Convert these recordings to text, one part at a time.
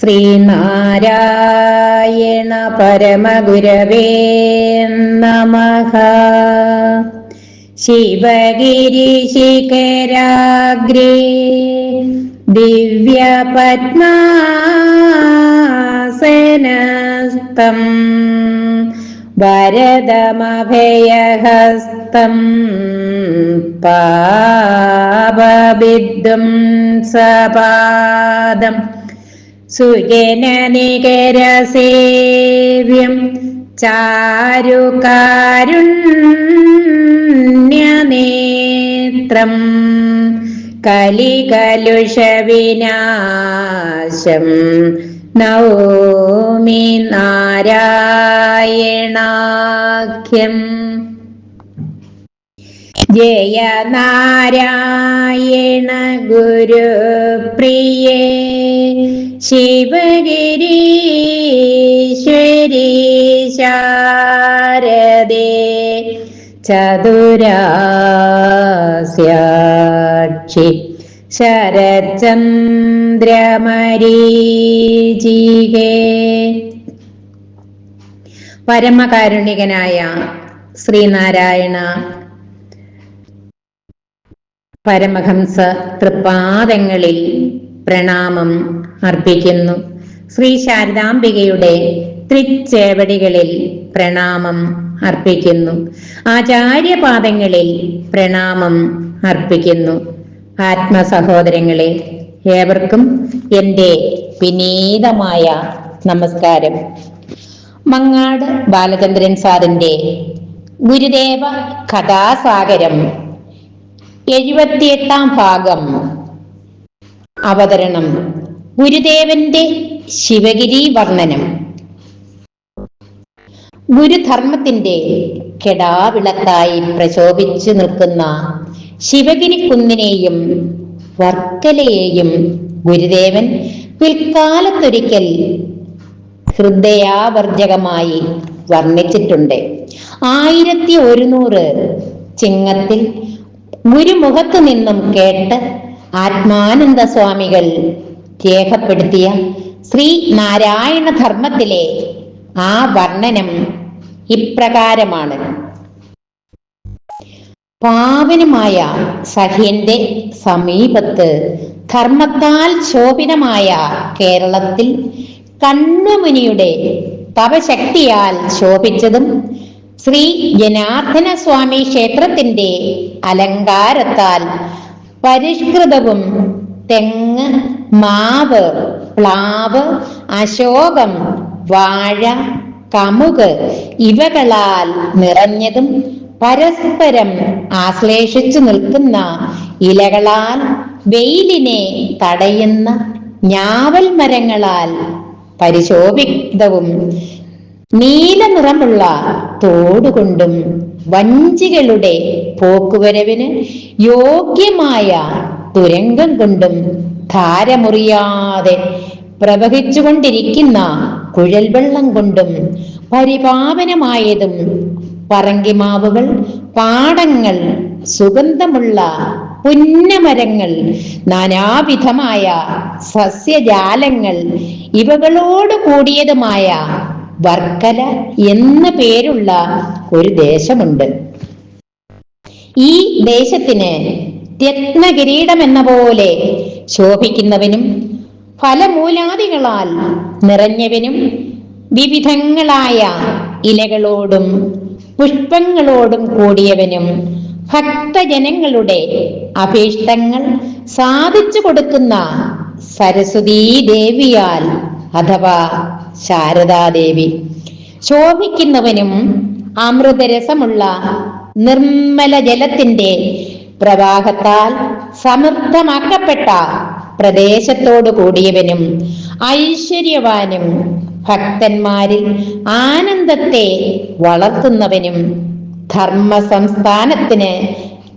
ശ്രീനാരായണ പരമഗുരവേ നമ. ശിവഗിരിശിഖരാഗ്രേ ദിവ്യപത്മാസനസ്തം വരദമഭയഹസ്തം പാപവിദ്ദും സപാദം. സുജനനികരസേവ്യം ചാരുകാരുണ്യനേത്രം കലികലുഷവിനാശം നൗമി നാരായണാഖ്യം. ജയ നാരായണ ഗുരു ഗുരുപ്രിയേ ശിവഗിരീശ്വരി ശാരദേ ചതുരാസ്യാക്ഷി ശരചന്ദ്രമരീചികേ പരമകാരുണികനായ ശ്രീനാരായണ പരമഹംസ തൃപ്പാദങ്ങളിൽ പ്രണാമം അർപ്പിക്കുന്നു. ശ്രീ ശാരദാംബികയുടെ തൃച്ചേവടികളിൽ പ്രണാമം അർപ്പിക്കുന്നു. ആചാര്യപാദങ്ങളിൽ പ്രണാമം അർപ്പിക്കുന്നു. ആത്മസഹോദരങ്ങളെ ഏവർക്കും എന്റെ വിനീതമായ നമസ്കാരം. മങ്ങാട് ബാലചന്ദ്രൻ സാറിന്റെ ഗുരുദേവ കഥാസാഗരം എഴുപത്തിയെട്ടാം ഭാഗം. അവതരണം. ഗുരുദേവന്റെ ശിവഗിരി വർണനം ഗുരുധർമ്മത്തിന്റെ കെടാവിളക്കായി പ്രശോഭിച്ചു നിൽക്കുന്ന ശിവഗിരി കുന്നിനെയും വർക്കലയെയും ഗുരുദേവൻ പിൽക്കാലത്തൊരിക്കൽ ഹൃദയാവർജകമായി വർണിച്ചിട്ടുണ്ട്. ആയിരത്തി ഒരുന്നൂറ് ചിങ്ങത്തിൽ ഗുരുമുഖത്തു നിന്നും കേട്ട് ആത്മാനന്ദ സ്വാമികൾ രേഖപ്പെടുത്തിയ ശ്രീ നാരായണ ധർമ്മത്തിലെ ആ വർണനം ഇപ്രകാരമാണ്. പാവനമായ സഹ്യന്റെ സമീപത്ത് ധർമ്മത്താൽ ശോഭിതമായ കേരളത്തിൽ കണ്ണുമുനിയുടെ തപശക്തിയാൽ ശോഭിച്ചതും ശ്രീ ജനാർദ്ദന സ്വാമി ക്ഷേത്രത്തിന്റെ അലങ്കാരത്താൽ പരിഷ്കൃതവും തെങ്ങ് മാവ് പ്ലാവ് അശോകം വാഴ കമുക് ഇവകളാൽ നിറഞ്ഞതും പരസ്പരം ആശ്ലേഷിച്ചു നിൽക്കുന്ന ഇലകളാൽ വെയിലിനെ തടയുന്ന ഞാവൽ മരങ്ങളാൽ പരിശോഭിതവും നീല നിറമുള്ള തോടുകൊണ്ടും വഞ്ചികളുടെ പോക്കുവരവിന് യോഗ്യമായ തുരങ്കം കൊണ്ടും ധാരമുറിയാതെ പ്രവഹിച്ചുകൊണ്ടിരിക്കുന്ന കുഴൽ വെള്ളം കൊണ്ടും പരിപാവനമായതും പറങ്കിമാവുകൾ പാടങ്ങൾ സുഗന്ധമുള്ള പുന്നമരങ്ങൾ നാനാവിധമായ സസ്യജാലങ്ങൾ ഇവകളോട് കൂടിയതുമായ വർക്കല എന്ന പേരുള്ള ഒരു ദേശമുണ്ട്. ഈ ദേശത്തിന് രത്നകിരീടം എന്ന പോലെ ശോഭിക്കുന്നവനും ഫലമൂലാദികളാൽ നിറഞ്ഞവനും വിവിധങ്ങളായ ഇലകളോടും പുഷ്പങ്ങളോടും കൂടിയവനും ഭക്തജനങ്ങളുടെ അഭീഷ്ടങ്ങൾ സാധിച്ചു കൊടുക്കുന്ന സരസ്വതീ ദേവിയാൽ അഥവാ ശാരദാദേവി. ശോഭിക്കുന്നവനും അമൃതരസമുള്ള നിർമ്മല ജലത്തിന്റെ പ്രവാഹത്താൽ സമൃദ്ധമാക്കപ്പെട്ട പ്രദേശത്തോടു കൂടിയവനും ഐശ്വര്യവാനും ഭക്തന്മാരിൽ ആനന്ദത്തെ വളർത്തുന്നവനും ധർമ്മ സംസ്ഥാനത്തിന്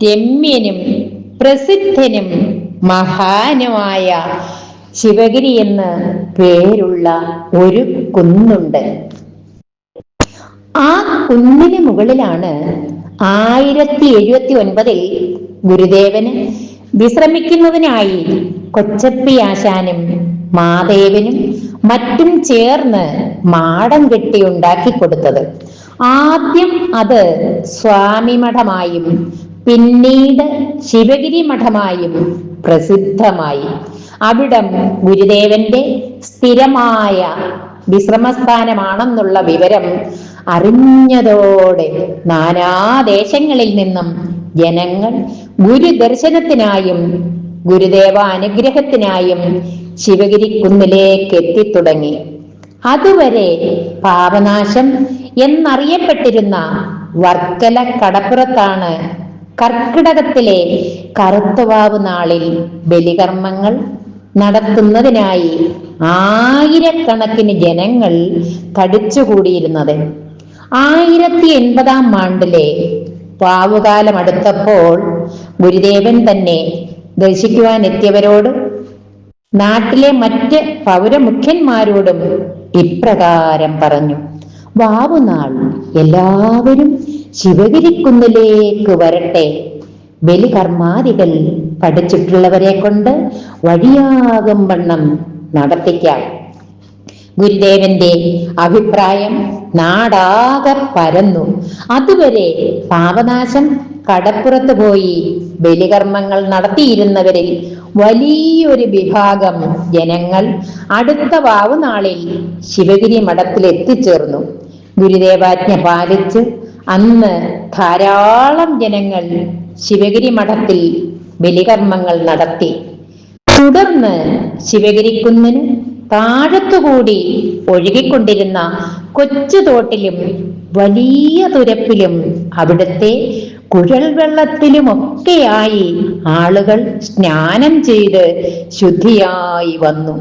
രമ്യനും പ്രസിദ്ധനും മഹാനുമായ ശിവഗിരി എന്ന് പേരുള്ള ഒരു കുന്നുണ്ട്. ആ കുന്നിന് മുകളിലാണ് ആയിരത്തി എഴുപത്തി ഒൻപതിൽ ഗുരുദേവന് വിശ്രമിക്കുന്നതിനായി കൊച്ചപ്പി ആശാനും മാദേവനും മറ്റും ചേർന്ന് മാടം കെട്ടി ഉണ്ടാക്കി കൊടുത്തത്. ആദ്യം അത് സ്വാമി മഠമായും പിന്നീട് ശിവഗിരി മഠമായും പ്രസിദ്ധമായി. അവിടം ഗുരുദേവന്റെ സ്ഥിരമായ വിശ്രമസ്ഥാനമാണെന്നുള്ള വിവരം അറിഞ്ഞതോടെ നാനാദേശങ്ങളിൽ നിന്നും ജനങ്ങൾ ഗുരുദർശനത്തിനായും ഗുരുദേവ അനുഗ്രഹത്തിനായും ശിവഗിരി കുന്നിലേക്ക് എത്തിത്തുടങ്ങി അതുവരെ പാപനാശം എന്നറിയപ്പെട്ടിരുന്ന വർക്കല കടപ്പുറത്താണ് കർക്കിടകത്തിലെ കറുത്തവാവ് നാളിൽ ബലികർമ്മങ്ങൾ നടത്തുന്നതിനായി ആയിരക്കണക്കിന് ജനങ്ങൾ തടിച്ചുകൂടിയിരുന്നത്. ആയിരത്തി എൺപതാം ആണ്ടിലെ പാവുകാലം അടുത്തപ്പോൾ ഗുരുദേവൻ തന്നെ ദർശിക്കുവാൻ എത്തിയവരോട് നാട്ടിലെ മറ്റ് പൗരമുഖ്യന്മാരോടും ഇപ്രകാരം പറഞ്ഞു വാവുനാൾ എല്ലാവരും ശിവഗിരിക്കുന്നിലേക്ക് വരട്ടെ. ബലികർമാദികൾ പഠിച്ചിട്ടുള്ളവരെ കൊണ്ട് വഴിയാകും വണ്ണം നടത്തിക്കാം ഗുരുദേവന്റെ അഭിപ്രായം നാടാകെ പരന്നു. അതുവരെ പാപനാശം കടപ്പുറത്ത് പോയി ബലികർമ്മങ്ങൾ നടത്തിയിരുന്നവരിൽ വലിയൊരു വിഭാഗം ജനങ്ങൾ അടുത്ത വാവുനാളിൽ ശിവഗിരി മഠത്തിൽ എത്തിച്ചേർന്നു. ഗുരുദേവാജ്ഞ പാലിച്ച് അന്ന് ധാരാളം ജനങ്ങൾ ശിവഗിരി മഠത്തിൽ ബലികർമ്മങ്ങൾ നടത്തി. തുടർന്ന് ശിവഗിരിക്കുന്നിന് താഴത്തുകൂടി ഒഴുകിക്കൊണ്ടിരുന്ന കൊച്ചു തോട്ടിലും വലിയ തുരപ്പിലും അവിടുത്തെ കുഴൽ വെള്ളത്തിലുമൊക്കെയായി ആളുകൾ സ്നാനം ചെയ്ത് ശുദ്ധിയായി വന്നു.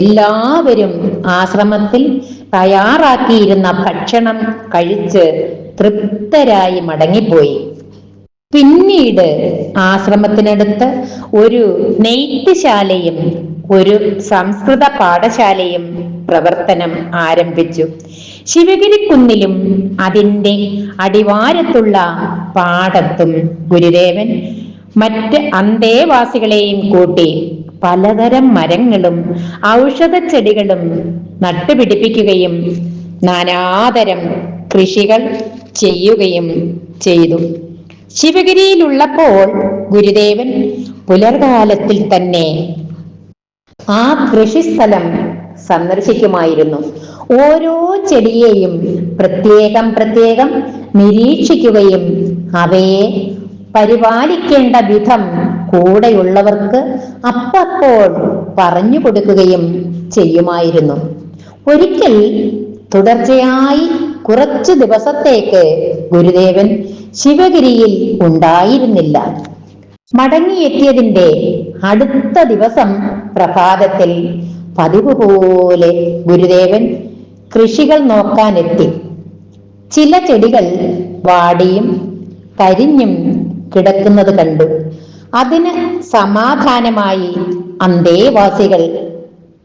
എല്ലാവരും ആശ്രമത്തിൽ തയ്യാറാക്കിയിരുന്ന ഭക്ഷണം കഴിച്ച് തൃപ്തരായി മടങ്ങിപ്പോയി. പിന്നീട് ആശ്രമത്തിനടുത്ത് ഒരു നെയ്ത്തുശാലയും ഒരു സംസ്കൃത പാഠശാലയും പ്രവർത്തനം ആരംഭിച്ചു. ശിവഗിരിക്കുന്നിലും അതിന്റെ അടിവാരത്തുള്ള പാടത്തും ഗുരുദേവൻ മറ്റ് അന്തേവാസികളെയും കൂട്ടി പലതരം മരങ്ങളും ഔഷധ ചെടികളും നട്ടുപിടിപ്പിക്കുകയും നാനാതരം കൃഷികൾ ചെയ്യുകയും ചെയ്തു. ശിവഗിരിയിലുള്ളപ്പോൾ ഗുരുദേവൻ പുലർകാലത്തിൽ തന്നെ ആ കൃഷിസ്ഥലം സന്ദർശിക്കുമായിരുന്നു. ഓരോ ചെടിയെയും പ്രത്യേകം പ്രത്യേകം നിരീക്ഷിക്കുകയും അവയെ പരിപാലിക്കേണ്ട വിധം കൂടെയുള്ളവർക്ക് അപ്പപ്പോൾ പറഞ്ഞു കൊടുക്കുകയും ചെയ്യുമായിരുന്നു. ഒരിക്കൽ തുടർച്ചയായി കുറച്ച് ദിവസത്തേക്ക് ഗുരുദേവൻ ശിവഗിരിയിൽ ഉണ്ടായിരുന്നില്ല. മടങ്ങിയെത്തിയതിന്റെ അടുത്ത ദിവസം പ്രഭാതത്തിൽ പതിവ് പോലെ ഗുരുദേവൻ കൃഷികൾ നോക്കാനെത്തി. ചില ചെടികൾ വാടിയും കരിഞ്ഞും കിടക്കുന്നത് കണ്ടു. അതിന് സമാധാനമായി അന്തേവാസികൾ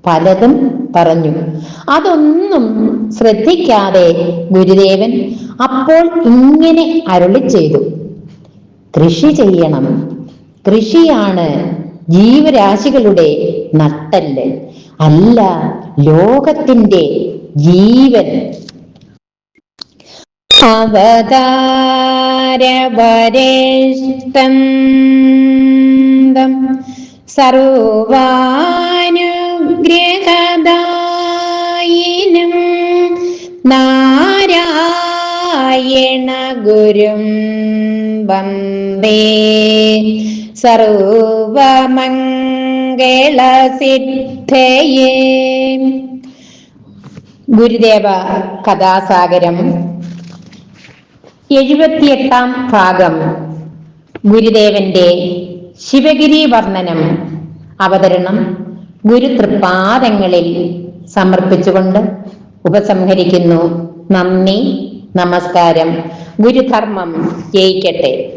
പലതും പറഞ്ഞു. അതൊന്നും ശ്രദ്ധിക്കാതെ ഗുരുദേവൻ അപ്പോൾ ഇങ്ങനെ അരുളി ചെയ്തു. കൃഷി ചെയ്യണം. കൃഷിയാണ് ജീവരാശികളുടെ നട്ടൽ അല്ല ലോകത്തിന്റെ ജീവൻ. അവതാരവരേഷ്ടം സർവാനുഗ്രഹദായിനം നാരായണ ഗുരും വന്ദേ. സർവമംഗളസിദ്ധയേ. ഗുരുദേവ കഥാസാഗരം. എഴുപത്തിയെട്ടാം ഭാഗം. ഗുരുദേവന്റെ ശിവഗിരി വർണനം അവതരണം ഗുരുതൃപാദങ്ങളിൽ സമർപ്പിച്ചുകൊണ്ട് ഉപസംഹരിക്കുന്നു. നന്ദി. നമസ്കാരം. ഗുരുധർമ്മം ജയിക്കട്ടെ.